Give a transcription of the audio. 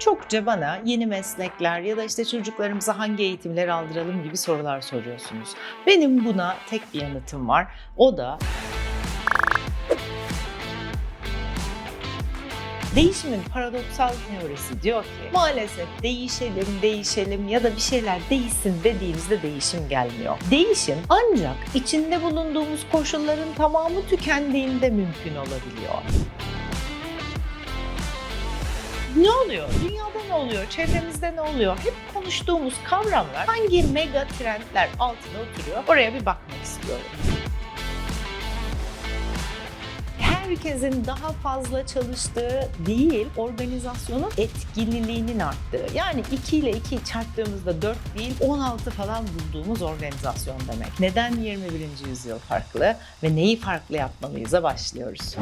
Çokça bana yeni meslekler ya da işte çocuklarımıza hangi eğitimler aldıralım gibi sorular soruyorsunuz. Benim buna tek bir yanıtım var. O da Değişimin paradoksal teorisi diyor ki maalesef değişelim değişelim ya da bir şeyler değişsin dediğimizde değişim gelmiyor. Değişim ancak içinde bulunduğumuz koşulların tamamı tükendiğinde mümkün olabiliyor. Ne oluyor? Dünyada ne oluyor? Çevremizde ne oluyor? Hep konuştuğumuz kavramlar hangi mega trendler altında oturuyor? Oraya bir bakmak istiyorum. herkesin daha fazla çalıştığı değil, organizasyonun etkililiğinin arttığı. Yani 2 ile 2 çarptığımızda 4 değil, 16 falan bulduğumuz organizasyon demek. Neden 21. yüzyıl farklı ve neyi farklı yapmalıyız'a başlıyoruz.